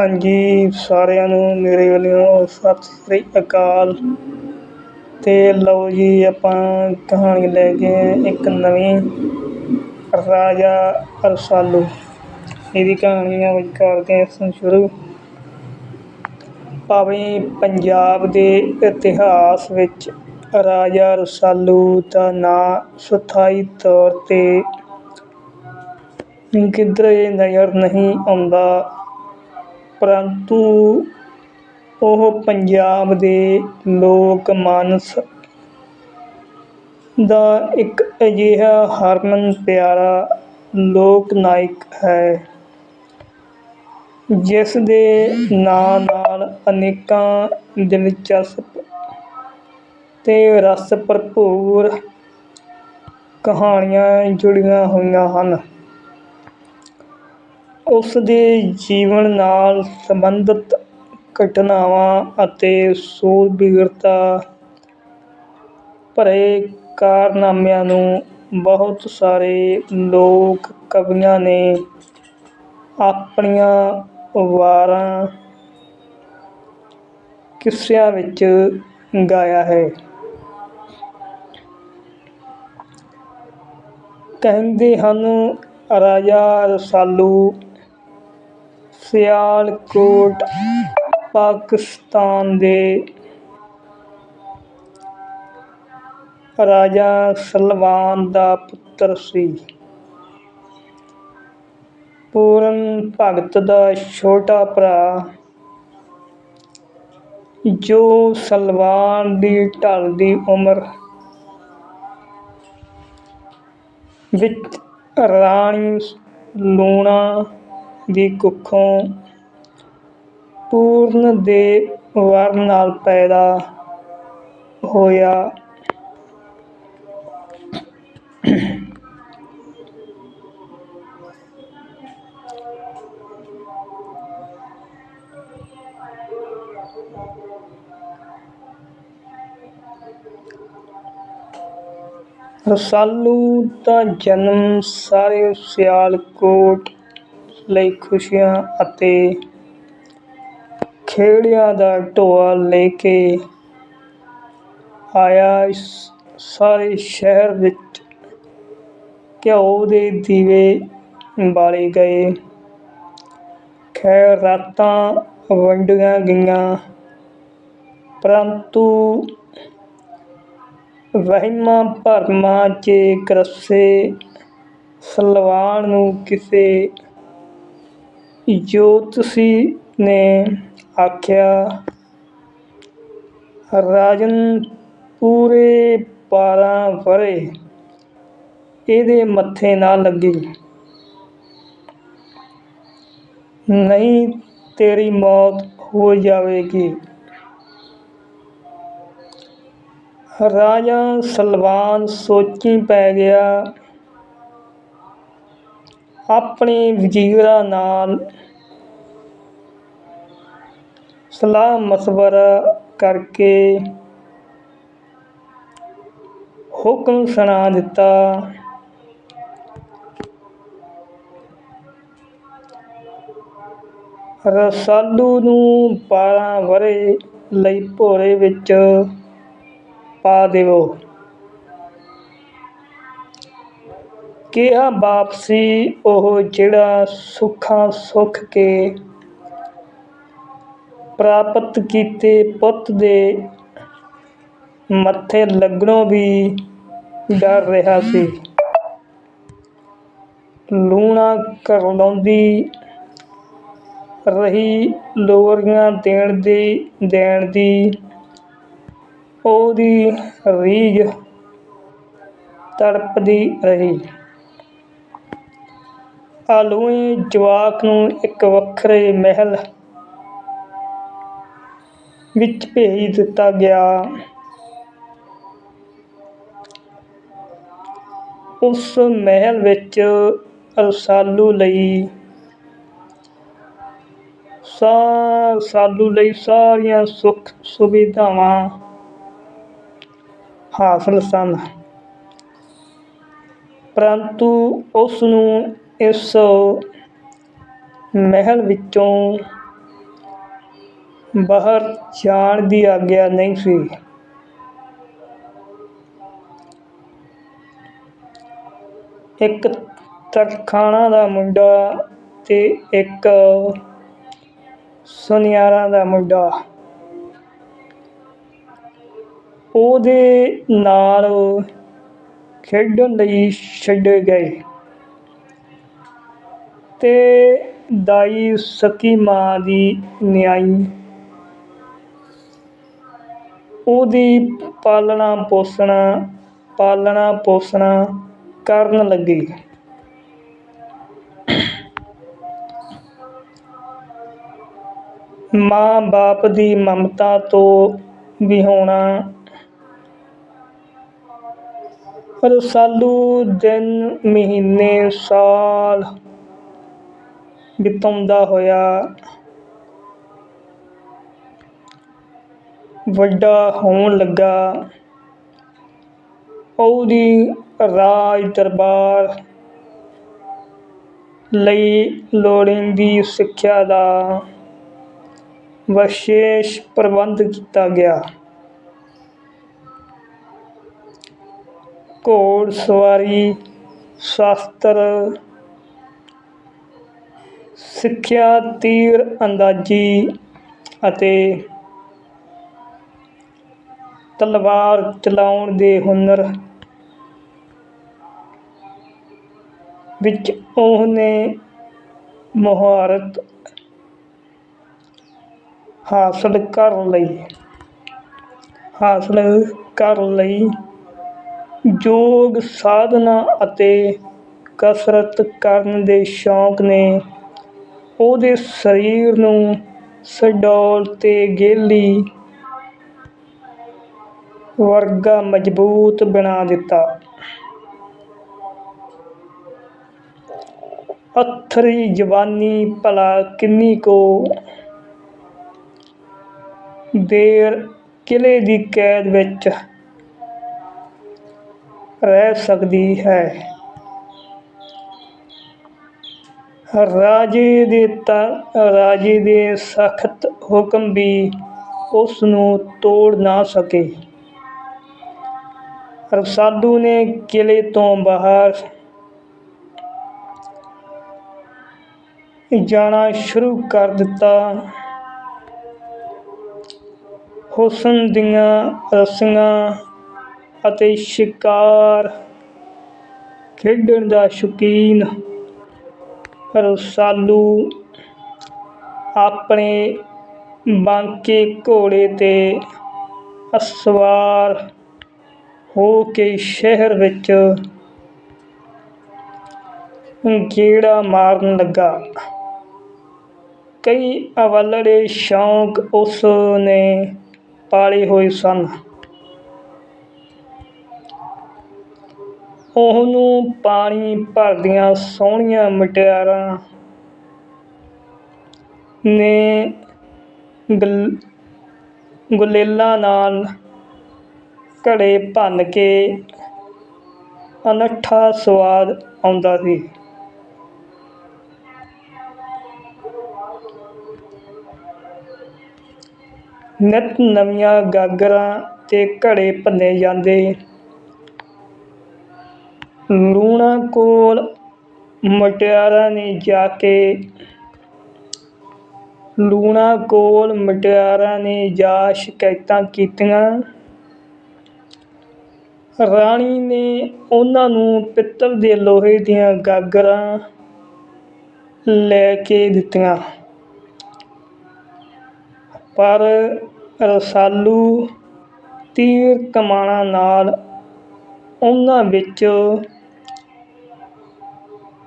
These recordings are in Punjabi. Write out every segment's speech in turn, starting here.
ਹਾਂਜੀ, ਸਾਰਿਆਂ ਨੂੰ ਮੇਰੇ ਵੱਲੋਂ ਸਤਿ ਸ੍ਰੀ ਅਕਾਲ। ਅਤੇ ਲਓ ਜੀ, ਆਪਾਂ ਕਹਾਣੀ ਲੈ ਕੇ ਆਏ ਇੱਕ ਨਵੀਂ ਰਾਜਾ ਰਸਾਲੂ। ਇਹਦੀ ਕਹਾਣੀ ਆ ਕਰਦੇ ਹਾਂ ਇਸ ਨੂੰ ਸ਼ੁਰੂ। ਭਾਵੇਂ ਪੰਜਾਬ ਦੇ ਇਤਿਹਾਸ ਵਿੱਚ ਰਾਜਾ ਰਸਾਲੂ ਦਾ ਨਾਂ ਸਥਾਈ ਤੌਰ 'ਤੇ ਕਿਧਰੇ ਨਜ਼ਰ ਨਹੀਂ ਆਉਂਦਾ ਪਰੰਤੂ ਉਹ ਪੰਜਾਬ ਦੇ ਲੋਕ ਮਾਨਸ ਦਾ ਇੱਕ ਅਜਿਹਾ ਹਰਮਨ ਪਿਆਰਾ ਲੋਕ ਨਾਇਕ ਹੈ, ਜਿਸ ਦੇ ਨਾਂ ਨਾਲ ਅਨੇਕਾਂ ਦਿਲਚਸਪ ਤੇ ਰਸ ਭਰਪੂਰ ਕਹਾਣੀਆਂ ਜੁੜੀਆਂ ਹੋਈਆਂ ਹਨ। ਉਸ ਦੇ ਜੀਵਨ ਨਾਲ ਸੰਬੰਧਿਤ ਘਟਨਾਵਾਂ ਅਤੇ ਸੂਰਬੀਰਤਾ ਭਰੇ ਕਾਰਨਾਮਿਆਂ ਨੂੰ ਬਹੁਤ ਸਾਰੇ ਲੋਕ ਕਵੀਆਂ ਨੇ ਆਪਣੀਆਂ ਵਾਰਾਂ ਕਿੱਸਿਆਂ ਵਿੱਚ ਗਾਇਆ ਹੈ। ਕਹਿੰਦੇ ਹਨ, ਰਾਜਾ ਰਸਾਲੂ ਸਿਆਲਕੋਟ, ਪਾਕਿਸਤਾਨ ਦੇ ਰਾਜਾ ਸਲਵਾਨ ਦਾ ਪੁੱਤਰ ਸੀ। ਪੂਰਨ ਭਗਤ ਦਾ ਛੋਟਾ ਭਰਾ ਜੋ ਸਲਵਾਨ ਦੀ ਢਲਦੀ ਉਮਰ ਵਿੱਚ ਰਾਣੀ ਲੂਣਾ ਦੀ ਕੁੱਖੋਂ ਪੂਰਨ ਦੇ ਵਰ ਨਾਲ ਪੈਦਾ ਹੋਇਆ। ਰਸਾਲੂ ਦਾ ਜਨਮ ਸਾਰੇ ਸਿਆਲਕੋਟ ਲਈ ਖੁਸ਼ੀਆਂ ਅਤੇ ਖੇੜਿਆਂ ਦਾ ਢੋਆ ਲੈ ਕੇ ਆਇਆ ਇਸ ਸਾਰੇ ਸ਼ਹਿਰ ਵਿੱਚ। ਘਿਓ ਦੇ ਦੀਵੇ ਬਾਲੇ ਗਏ। ਖੈਰ ਰਾਤਾਂ ਵੰਡੀਆਂ ਗਈਆਂ, ਪਰੰਤੂ ਵਹਿਮਾਂ ਭਰਮਾਂ 'ਚ ਕਰਸੇ ਸਲਵਾਨ ਨੂੰ ਕਿਸੇ ਜੋਤਸ਼ੀ ਨੇ ਆਖਿਆ, ਰਾਜਨ ਪੂਰੇ ਬਾਰਾਂ ਵਰ੍ਹੇ ਇਹਦੇ ਮੱਥੇ ਨਾ ਲੱਗੀ। ਨਹੀਂ ਤੇਰੀ ਮੌਤ ਹੋ ਜਾਵੇਗੀ। ਰਾਜਾ ਸਲਵਾਨ ਸੋਚੀ ਪੈ ਗਿਆ ਆਪਣੇ ਵਜ਼ੀਰਾਂ ਨਾਲ ਸਲਾਹ ਮਸ਼ਵਰਾ ਕਰਕੇ ਹੁਕਮ ਸੁਣਾ ਦਿੱਤਾ। ਰਸਾਲੂ ਨੂੰ 12 ਵਰ੍ਹੇ ਲਈ ਭੋਰੇ ਵਿੱਚ ਪਾ ਦਿਓ ਕਿਹਾ ਵਾਪਸੀ ਉਹ ਜਿਹੜਾ ਸੁੱਖਾਂ ਸੁੱਖ ਕੇ ਪ੍ਰਾਪਤ ਕੀਤੇ ਪੁੱਤ ਦੇ ਮੱਥੇ ਲੱਗਣੋਂ ਵੀ ਡਰ ਰਿਹਾ ਸੀ। ਲੂਣਾ ਕਰਲਾਉਂਦੀ ਰਹੀ, ਲੋਰੀਆਂ ਦੇਣ ਦੀ ਦੇਣ ਦੀ। ਉਹਦੀ ਰੀਝ ਤੜਪਦੀ ਰਹੀ। ਆਲੂਈ ਜਵਾਕ ਨੂੰ ਇੱਕ ਵੱਖਰੇ ਮਹਿਲ ਵਿੱਚ ਭੇਜ ਦਿੱਤਾ ਗਿਆ। ਉਸ ਮਹਿਲ ਵਿੱਚ ਰਸਾਲੂ ਲਈ ਸਾ ਸਾਲੂ ਲਈ ਸਾਰੀਆਂ ਸੁੱਖ ਸੁਵਿਧਾਵਾਂ ਹਾਸਲ ਸਨ। ਪਰੰਤੂ ਉਸ ਨੂੰ ਇਸ ਮਹਿਲ ਵਿੱਚੋਂ ਬਾਹਰ ਜਾਣ ਦੀ ਆਗਿਆ ਨਹੀਂ ਸੀ। ਇੱਕ ਤਰਖਾਣਾ ਦਾ ਮੁੰਡਾ ਤੇ ਇੱਕ ਸੁਨਿਆਰਾਂ ਦਾ ਮੁੰਡਾ। ਉਹਦੇ ਨਾਲ ਖੇਡਣ ਲਈ ਛੱਡੇ ਗਏ। ਤੇ ਦਾਈ ਸਕੀ ਮਾਂ ਦੀ ਨਿਆਈ। ਉਹਦੀ ਪਾਲਣਾ ਪੋਸਣਾ ਪਾਲਣਾ ਪੋਸਣਾ ਕਰਨ ਲੱਗੀ। ਮਾਂ ਬਾਪ ਦੀ ਮਮਤਾ ਤੋਂ ਵਿਹੋਣਾ। ਰਸਾਲੂ ਦਿਨ ਮਹੀਨੇ ਸਾਲ ਬਿਤਾਉਂਦਾ ਹੋਇਆ। ਵੱਡਾ ਹੋਣ ਲੱਗਾ। ਉਹਦੀ ਰਾਜ ਦਰਬਾਰ ਲਈ ਲੋੜੀਂਦੀ ਸਿੱਖਿਆ ਦਾ ਵਿਸ਼ੇਸ਼ ਪ੍ਰਬੰਧ ਕੀਤਾ ਗਿਆ। ਘੋੜ ਸਵਾਰੀ, ਸ਼ਾਸਤਰ ਸਿੱਖਿਆ ਤੀਰ ਅੰਦਾਜ਼ੀ ਅਤੇ ਤਲਵਾਰ ਚਲਾਉਣ ਦੇ ਹੁਨਰ ਵਿੱਚ ਉਹਨੇ ਮੁਹਾਰਤ ਹਾਸਲ ਕਰ ਲਈ। ਹਾਸਲ ਕਰ ਲਈ। ਯੋਗ ਸਾਧਨਾ ਅਤੇ ਕਸਰਤ ਕਰਨ ਦੇ ਸ਼ੌਂਕ ਨੇ ਉਹਦੇ ਸਰੀਰ ਨੂੰ ਸਡੌਲ ਅਤੇ ਗੇਲੀ ਵਰਗਾ ਮਜ਼ਬੂਤ ਬਣਾ ਦਿੱਤਾ। ਅੱਥਰੀ ਜਵਾਨੀ ਭਲਾ ਕਿੰਨੀ ਕੁ ਦੇਰ ਕਿਲ੍ਹੇ ਦੀ ਕੈਦ ਵਿੱਚ ਰਹਿ ਸਕਦੀ ਹੈ। ਰਾਜੇ ਦੇ ਤ, ਰਾਜੇ ਦੇ ਸਖਤ ਹੁਕਮ ਵੀ ਉਸ ਨੂੰ ਤੋੜ ਨਾ ਸਕੇ। ਰਸਾਲੂ ਨੇ ਕਿਲੇ ਤੋਂ ਬਾਹਰ ਜਾਣਾ ਸ਼ੁਰੂ ਕਰ ਦਿੱਤਾ। ਹੁਸਨ ਦੀਆਂ ਰਸੀਆਂ ਅਤੇ ਸ਼ਿਕਾਰ ਖੇਡਣ ਦਾ ਸ਼ੌਕੀਨ ਰਸਾਲੂ ਆਪਣੇ ਬਾਂਕੇ ਘੋੜੇ ਤੇ ਅਸਵਾਰ ਹੋ ਕੇ ਸ਼ਹਿਰ ਵਿੱਚ ਗੇੜਾ ਮਾਰਨ ਲੱਗਾ। ਕਈ ਅਵਲੜੇ ਸ਼ੌਂਕ ਉਸ ਨੇ ਪਾਲੇ ਹੋਏ ਸਨ। ਉਹਨੂੰ ਪਾਣੀ ਭਰਦੀਆਂ ਸੋਹਣੀਆਂ ਮੁਟਿਆਰਾਂ ਨੇ ਗਲ, ਗੁਲੇਲਾਂ ਨਾਲ ਘੜੇ ਭੰਨ ਕੇ ਅਨੱਠਾ ਸਵਾਦ ਆਉਂਦਾ ਸੀ। ਨਿੱਤ ਨਵੀਆਂ ਗਾਗਰਾਂ ਤੇ ਘੜੇ ਭੰਨੇ ਜਾਂਦੇ ਲੂਣਾ ਕੋਲ ਮੁਟਿਆਰਾਂ ਨੇ ਜਾ ਕੇ ਲੂਣਾ ਕੋਲ ਮੁਟਿਆਰਾਂ ਨੇ ਜਾ ਸ਼ਿਕਾਇਤਾਂ ਕੀਤੀਆਂ। ਰਾਣੀ ਨੇ ਉਹਨਾਂ ਨੂੰ ਪਿੱਤਲ ਦੇ ਲੋਹੇ ਦੀਆਂ ਗਾਗਰਾਂ ਲੈ ਕੇ ਦਿੱਤੀਆਂ। ਪਰ ਰਸਾਲੂ ਤੀਰ ਕਮਾਨਾਂ ਨਾਲ ਉਹਨਾਂ ਵਿੱਚ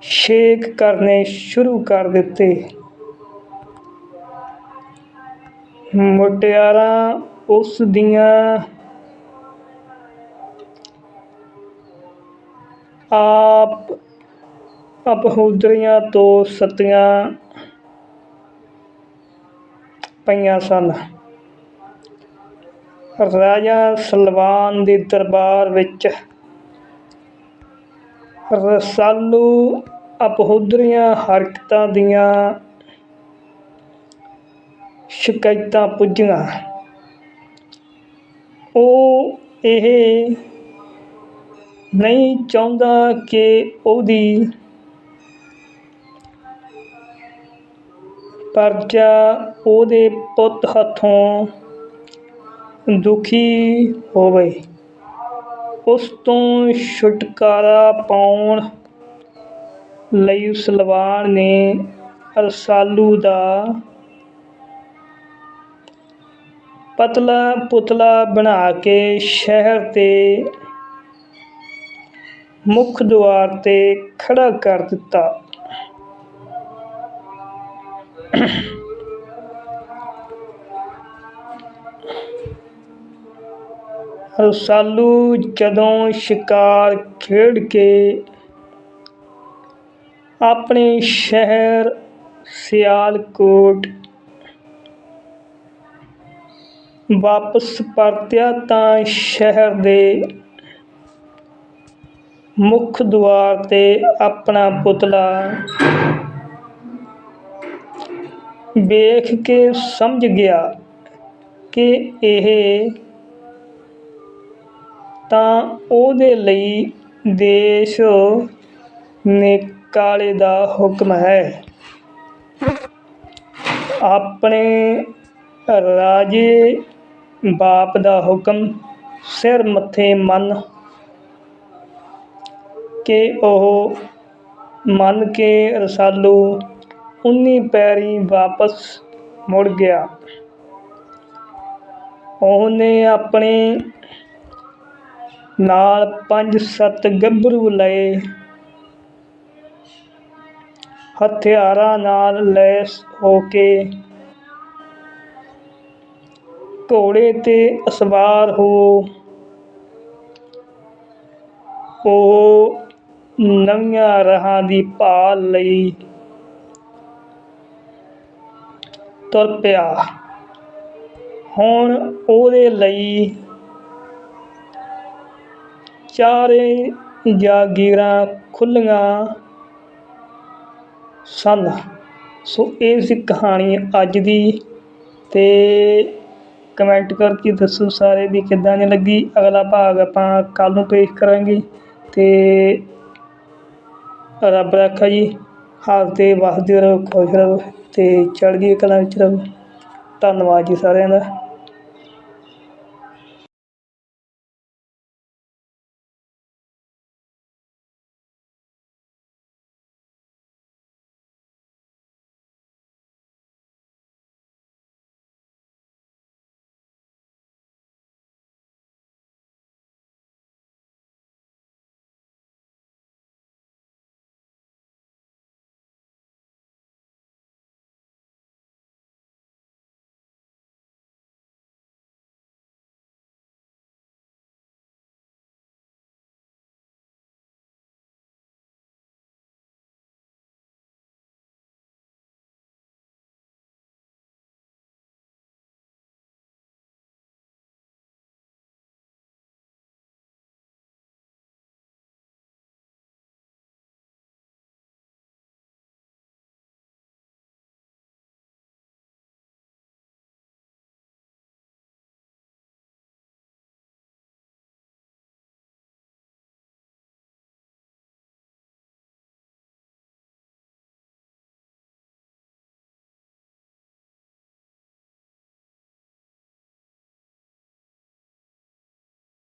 ਸ਼ੇਕ ਕਰਨੇ ਸ਼ੁਰੂ ਕਰ ਦਿੱਤੇ। ਮੁਟਿਆਰਾਂ ਉਸ ਦੀਆਂ ਆਪ ਅਪਹੁਦਰੀਆਂ ਤੋਂ ਸਤੀਆਂ ਪਈਆਂ ਸਨ। ਰਾਜਾ ਸਲਵਾਨ ਦੇ ਦਰਬਾਰ ਵਿੱਚ ਰਸਾਲੂ ਅਪਹੁਦਰੀਆਂ ਹਰਕਤਾਂ ਦੀਆਂ ਸ਼ਿਕਾਇਤਾਂ ਪੁੱਜੀਆਂ। ਉਹ ਇਹ ਨਹੀਂ ਚਾਹੁੰਦਾ ਕਿ ਉਹਦੀ ਪਰਜਾ ਉਹਦੇ ਪੁੱਤ ਹੱਥੋਂ ਦੁਖੀ ਹੋਵੇ। ਉਸ ਤੋਂ ਛੁਟਕਾਰਾ ਪਾਉਣ ਲਈ ਸਲਵਾਨ ਨੇ ਰਸਾਲੂ ਦਾ ਪਤਲਾ ਪੁਤਲਾ ਬਣਾ ਕੇ ਸ਼ਹਿਰ 'ਤੇ ਮੁੱਖ ਦੁਆਰ ਤੇ ਖੜਾ ਕਰ ਦਿੱਤਾ। ਰਸਾਲੂ ਜਦੋਂ ਸ਼ਿਕਾਰ ਖੇਡ ਕੇ ਆਪਣੇ ਸ਼ਹਿਰ ਸਿਆਲਕੋਟ ਵਾਪਸ ਪਰਤਿਆ ਤਾਂ ਸ਼ਹਿਰ ਦੇ ਮੁੱਖ ਦੁਆਰ ਤੇ ਆਪਣਾ ਪੁਤਲਾ ਵੇਖ ਕੇ ਸਮਝ ਗਿਆ ਕਿ ਇਹ ਤਾਂ ਉਹਦੇ ਲਈ ਦੇਸ਼ ਨੇ ਕਾਲੇ ਦਾ ਹੁਕਮ ਹੈ। ਆਪਣੇ ਰਾਜੇ ਬਾਪ ਦਾ ਹੁਕਮ ਸਿਰ ਮੱਥੇ ਮੰਨ ਕੇ ਉਹ ਮੰਨ ਕੇ ਰਸਾਲੂ ਉਨੀ ਪੈਰੀ ਵਾਪਸ ਮੁੜ ਗਿਆ। ਉਹਨੇ ਆਪਣੇ ਨਾਲ ਪੰਜ ਸੱਤ ਗੱਭਰੂ ਲਏ। ਹਥਿਆਰਾਂ ਨਾਲ ਲੈਸ ਹੋ ਕੇ ਘੋੜੇ ਤੇ ਅਸਵਾਰ ਹੋ। ਉਹ ਨਵੀਆਂ ਰਾਹਾਂ ਦੀ ਭਾਲ ਲਈ ਤੁਰ ਪਿਆ। ਹੁਣ ਉਹਦੇ ਲਈ ਚਾਰੇ ਜਾਗੀਰਾਂ ਖੁੱਲ੍ਹੀਆਂ ਸਨ। ਸੋ ਇਹ ਸੀ ਕਹਾਣੀ ਅੱਜ ਦੀ। ਅਤੇ ਕਮੈਂਟ ਕਰਕੇ ਦੱਸੋ ਸਾਰੇ ਵੀ ਕਿੱਦਾਂ ਦੀ ਲੱਗੀ। ਅਗਲਾ ਭਾਗ ਆਪਾਂ ਕੱਲ੍ਹ ਨੂੰ ਪੇਸ਼ ਕਰਾਂਗੇ। ਅਤੇ ਰੱਬ ਰੱਖਾ ਜੀ ਹੱਸਦੇ ਵਸਦੇ ਰਹੋ ਖੁਸ਼ ਰਹੋ ਤੇ ਚੜ੍ਹਦੀ ਕਲਾ ਵਿੱਚ ਰਹੋ। ਧੰਨਵਾਦ ਜੀ ਸਾਰਿਆਂ ਦਾ।